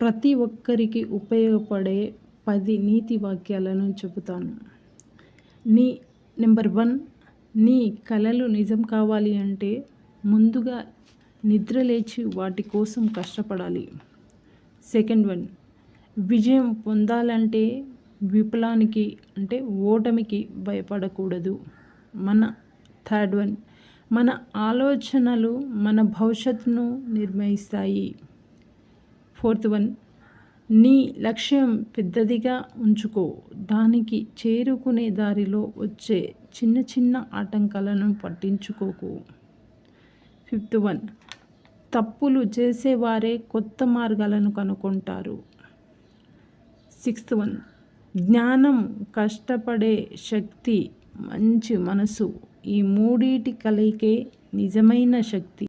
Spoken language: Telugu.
ప్రతి ఒక్కరికి ఉపయోగపడే పది నీతి వాక్యాలను చెబుతాను. నీ నెంబర్ వన్ నీ కలలు నిజం కావాలి అంటే ముందుగా నిద్ర లేచి వాటి కోసం కష్టపడాలి. సెకండ్ వన్ విజయం పొందాలంటే విఫలానికి అంటే ఓటమికి భయపడకూడదు. మన థర్డ్ వన్ మన ఆలోచనలు మన భవిష్యత్తును నిర్ణయిస్తాయి. Fourth one. నీ లక్ష్యం పెద్దదిగా ఉంచుకో. దానికి చేరుకునే దారిలో వచ్చే చిన్న చిన్న ఆటంకాలను పట్టించుకోకు. Fifth one. తప్పులు చేసేవారే కొత్త మార్గాలను కనుక్కుంటారు సిక్స్త్ వన్. జ్ఞానం కష్టపడే శక్తి మంచి మనసు ఈ మూడిటి కలయికే నిజమైన శక్తి.